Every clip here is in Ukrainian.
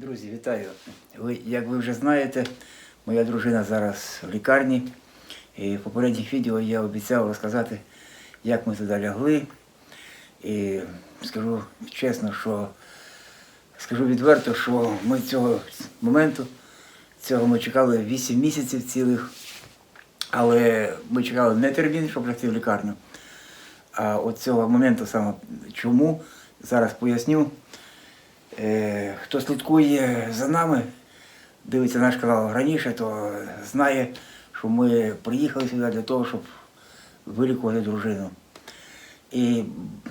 Друзі, вітаю. Ви, як ви вже знаєте, моя дружина зараз в лікарні. І в попередніх відео я обіцяв розказати, як ми туди лягли. І скажу чесно, що скажу відверто, що ми цього моменту, цього ми чекали 8 місяців цілих. Але ми чекали не термін, щоб лягти в лікарню. А от цього моменту саме чому, зараз поясню. Е, хто слідкує за нами, дивиться наш канал раніше, то знає, що ми приїхали сюди для того, щоб вилікувати дружину. І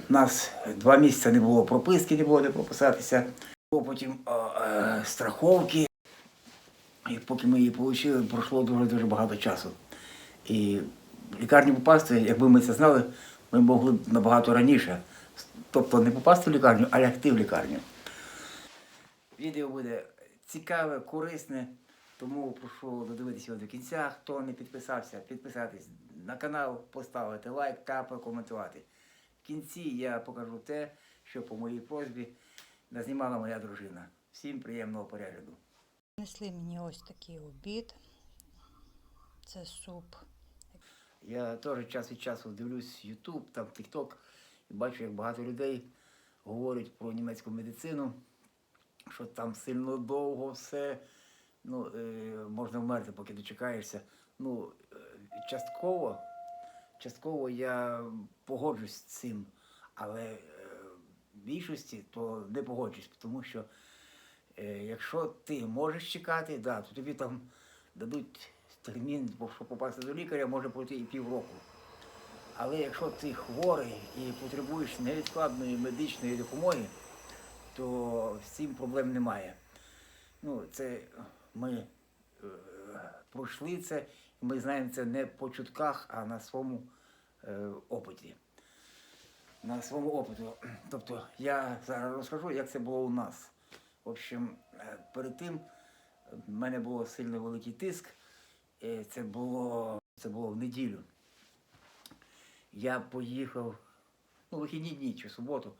в нас два місяці не було прописки, не було де прописатися. Потім е, е, страховки. І поки ми її отримали, пройшло дуже-дуже багато часу. І в лікарню попасти, якби ми це знали, ми могли б набагато раніше. Тобто не попасти в лікарню, а лягти в лікарню. Відео буде цікаве, корисне, тому прошу додивитися його до кінця. Хто не підписався, підписатись на канал, поставити лайк та прокоментувати. В кінці я покажу те, що по моїй просьбі назнімала моя дружина. Всім приємного перегляду. Принесли мені ось такий обід. Це суп. Я теж час від часу дивлюсь YouTube, там TikTok, і бачу, як багато людей говорять про німецьку медицину, що там сильно довго все, ну, е, можна вмерти, поки дочекаєшся. Ну, е, частково, частково я погоджусь з цим, але е, в більшості то не погоджусь, тому що якщо ти можеш чекати, да, то тобі там дадуть термін, бо щоб попасти до лікаря, може пройти і півроку. Але якщо ти хворий і потребуєш невідкладної медичної допомоги, то з цим проблем немає. Ну, це ми е, пройшли це, ми знаємо це не по чутках, а на своєму е, опиті. На своєму опиту. Тобто я зараз розкажу, як це було у нас. В общем, е, перед тим в мене було сильно великий тиск. Це було, це було в неділю. Я поїхав, ну, вихідні дні чи суботу.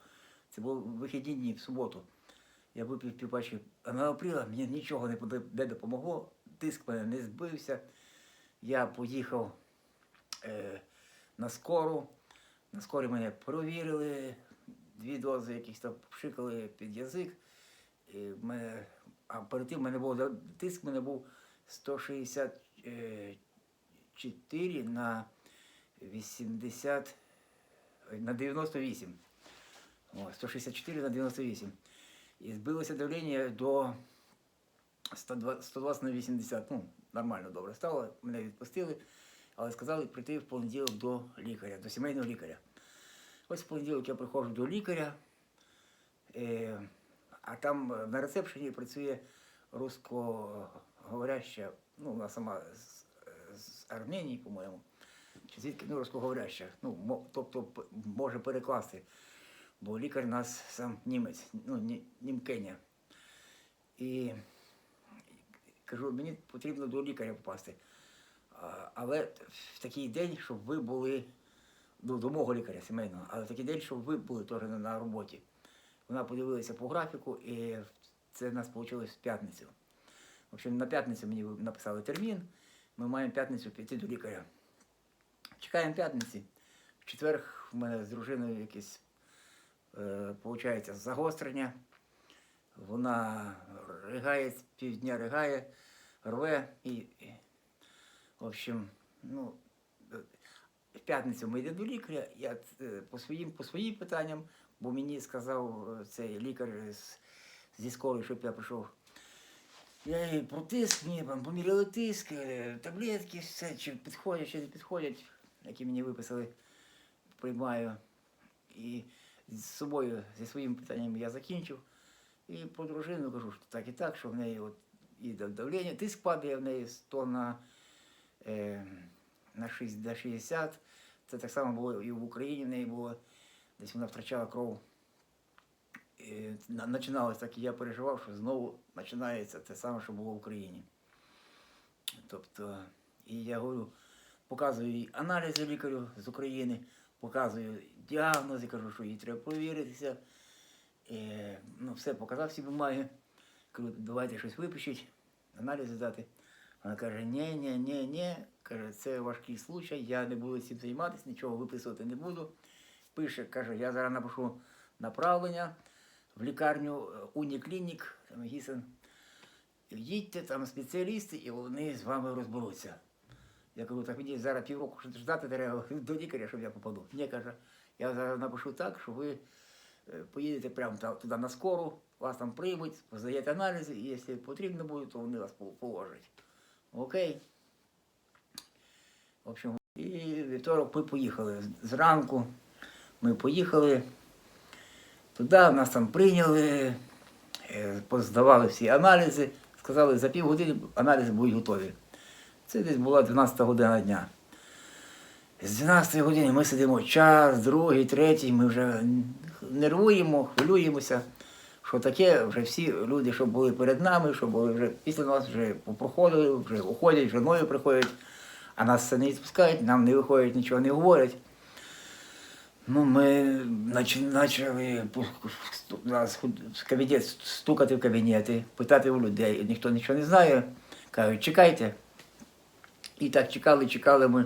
Це були вихідні дні в суботу. Я випив півпачки аналаприла, мені нічого не допомогло, тиск мене не збився. Я поїхав е, на скору. На скорі мене провірили, дві дози якісь там пшикали під язик. І мене, а перед тим мене був тиск, мене був 164 на 80, на 98. О, 164 на 98. І збилося давлення до 120, 120 на 80. Ну, нормально добре стало. Мене відпустили, але сказали прийти в понеділок до лікаря, до сімейного лікаря. Ось в понеділок я приходжу до лікаря, е, а там е, на рецепшені працює русскоговоряща, ну, вона сама з, з Арменії, по-моєму. Чи звідки ну, русскоговоряща. Ну, тобто може перекласти. Бо лікар нас сам німець, ну, ні- німкеня. І кажу, мені потрібно до лікаря попасти. Але в такий день, щоб ви були ну, до мого лікаря сімейного, але в такий день, щоб ви були теж на, роботі. Вона подивилася по графіку, і це в нас вийшло в п'ятницю. В общем, на п'ятницю мені написали термін, ми маємо п'ятницю піти до лікаря. Чекаємо п'ятниці. В четвер в мене з дружиною якесь е, виходить загострення. Вона ригає, півдня ригає, рве і, в общем, ну, е, в п'ятницю ми йдемо до лікаря, я е, по своїм, по своїм питанням, бо мені сказав е, цей лікар з, зі скорої, щоб я прийшов. Я їй про тиск, мені поміряли тиск, е, таблетки, все, чи підходять, чи не підходять, які мені виписали, приймаю. І з собою, зі своїм питанням я закінчив. І про дружину кажу, що так і так, що в неї от і давлення, тиск падає в неї 100 на, е, на 60. Це так само було і в Україні в неї було. Десь вона втрачала кров. І Починалось так, і я переживав, що знову починається те саме, що було в Україні. Тобто, і я говорю, показую їй аналізи лікарю з України, показую діагнози, кажу, що їй треба провіритися. Е, ну, все показав всі бумаги. Кажу, давайте щось випишіть, аналізи дати. Вона каже, ні, ні, ні, ні. Каже, це важкий случай, я не буду цим займатися, нічого виписувати не буду. Пише, каже, я зараз напишу направлення в лікарню е, Уніклінік, там Гісен. Їдьте, там спеціалісти, і вони з вами розберуться. Я кажу, так мені зараз півроку ждати треба до лікаря, щоб я попаду. Ні, каже, я зараз напишу так, що ви е, поїдете прямо туди на скору, вас там приймуть, здаєте аналізи, і якщо потрібно буде, то вони вас по- положать. Окей. В общем, і вівторок ми поїхали. Зранку ми поїхали туди, нас там прийняли, е, поздавали всі аналізи, сказали, за півгодини аналізи будуть готові. Це десь була 12 година дня. З 12 години ми сидимо час, другий, третій, ми вже нервуємо, хвилюємося, що таке, вже всі люди, що були перед нами, що були вже після нас, вже проходили, вже уходять, нові приходять, а нас все не відпускають, нам не виходять, нічого не говорять. Ну, ми почали стукати в кабінети, питати у людей. Ніхто нічого не знає. Кажуть, чекайте. І так чекали, чекали ми.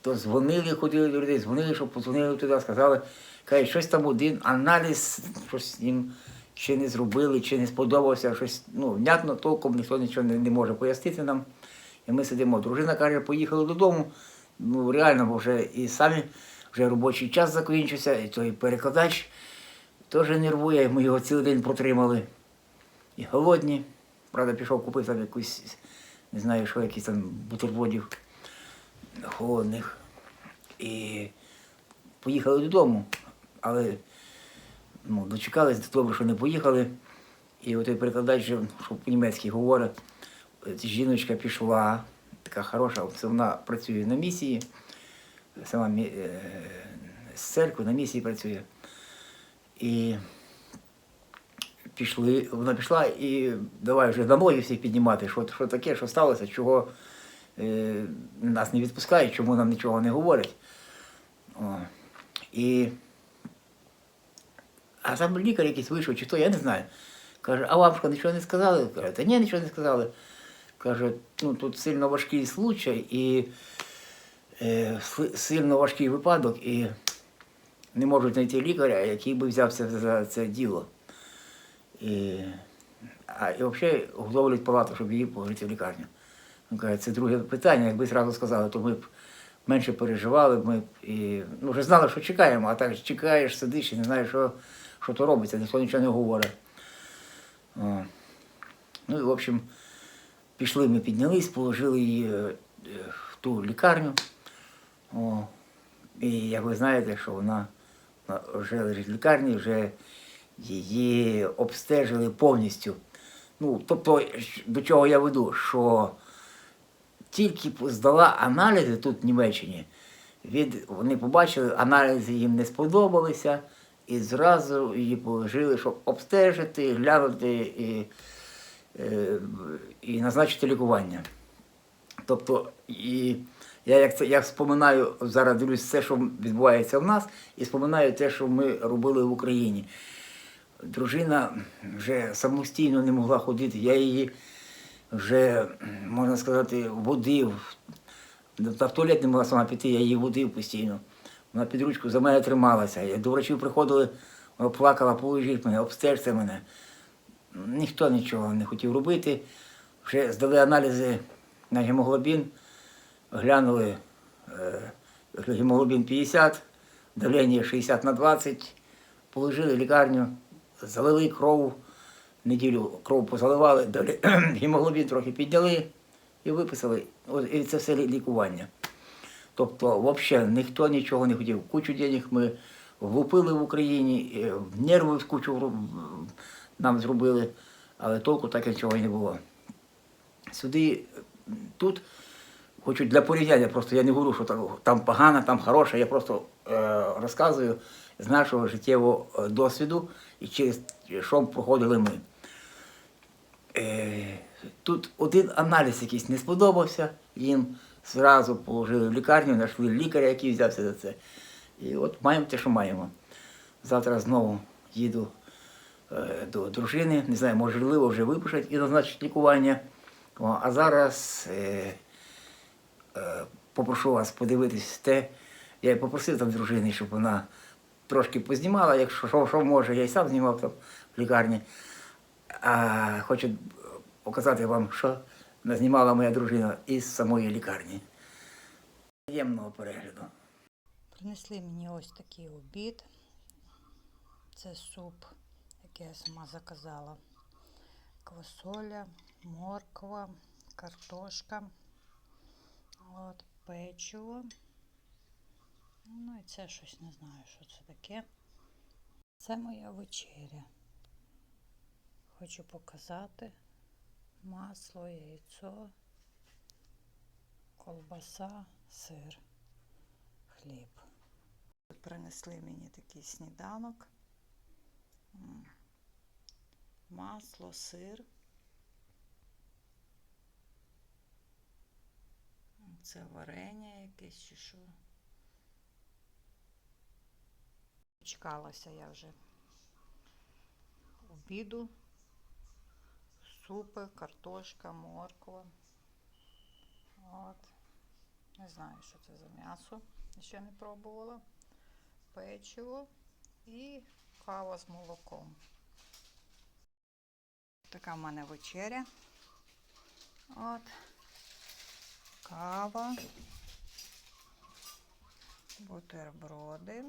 То дзвонили, ходили до людей, дзвонили, щоб подзвонили туди, сказали, кажуть, щось там один аналіз, щось їм чи не зробили, чи не сподобався, щось, ну, внятно, толком ніхто нічого не, не може пояснити нам. І ми сидимо. Дружина каже, поїхали додому. Ну, реально, бо вже і самі вже робочий час закінчився, і той перекладач теж нервує, ми його цілий день протримали. І голодні. Правда, пішов купив там якусь, не знаю, що, якісь там бутербродів холодних. І поїхали додому. Але ну, дочекались, добре, що не поїхали. І отой перекладач, що по-німецьки говорить, жіночка пішла, така хороша, вона працює на місії, сама е, з церкви на місії працює. І пішли, вона пішла і давай вже на ноги всіх піднімати, що, що таке, що сталося, чого е, нас не відпускають, чому нам нічого не говорять. О. І... А там лікар якийсь вийшов, чи то, я не знаю. Каже, а вам що нічого не сказали? Каже, та ні, нічого не сказали. Каже, ну тут сильно важкий случай і е, сильно важкий випадок, і не можуть знайти лікаря, який би взявся за це діло. І, а і взагалі готовлять палату, щоб її положити в лікарню. Він каже, це друге питання. Якби зразу сказали, то ми б менше переживали, ми б і ну, вже знали, що чекаємо, а так чекаєш, сидиш і не знаєш, що, що то робиться, ніхто нічого не говорить. Ну і в общем, пішли, ми піднялись, положили її е, в ту лікарню. О. І як ви знаєте, що вона вже лежить в лікарні, вже її обстежили повністю. Ну, тобто, до чого я веду, що тільки здала аналізи тут в Німеччині, від, вони побачили, аналізи їм не сподобалися, і зразу її положили, щоб обстежити, глянути і, е, і назначити лікування. Тобто, і я як це я споминаю зараз дивлюсь все, що відбувається в нас, і споминаю те, що ми робили в Україні. Дружина вже самостійно не могла ходити. Я її вже, можна сказати, водив. Та в туалет не могла сама піти, я її водив постійно. Вона під ручку за мене трималася. Я до врачів приходили, вона плакала, положіть мене, обстежте мене. Ніхто нічого не хотів робити. Вже здали аналізи на гемоглобін, глянули е, гемоглобін 50, давлення 60 на 20, положили в лікарню, залили кров, неділю кров позаливали, далі гемоглобін трохи підняли і виписали. І це все лікування. Тобто, взагалі, ніхто нічого не хотів. Кучу денег ми влупили в Україні, і нерви кучу нам зробили, але толку так нічого не було. Сюди, тут, хочу для порівняння, просто я не говорю, що там погано, там хороше, я просто е, розказую з нашого життєвого е, досвіду і через що проходили ми. Е, тут один аналіз якийсь не сподобався, їм зразу положили в лікарню, знайшли лікаря, який взявся за це. І от маємо те, що маємо. Завтра знову їду е, до дружини. Не знаю, можливо, вже випишуть і назначать лікування. А зараз е, е, попрошу вас подивитись те. Я попросив там дружини, щоб вона трошки познімала, якщо що, що може, я й сам знімав там в лікарні. А хочу показати вам, що знімала моя дружина із самої лікарні. Приємного перегляду. Принесли мені ось такий обід. Це суп, який я сама заказала. Квасоля, морква, картошка, от, печиво. Ну і це щось не знаю, що це таке. Це моя вечеря. Хочу показати масло, яйцо, колбаса, сир, хліб. Принесли мені такий сніданок. Масло, сир. Це варення якесь чи що. Чекалася я вже обіду. Супи, картошка, морква. От. Не знаю, що це за м'ясо. Ще не пробувала. Печиво і кава з молоком. Така в мене вечеря. От. Кава. Бутерброди.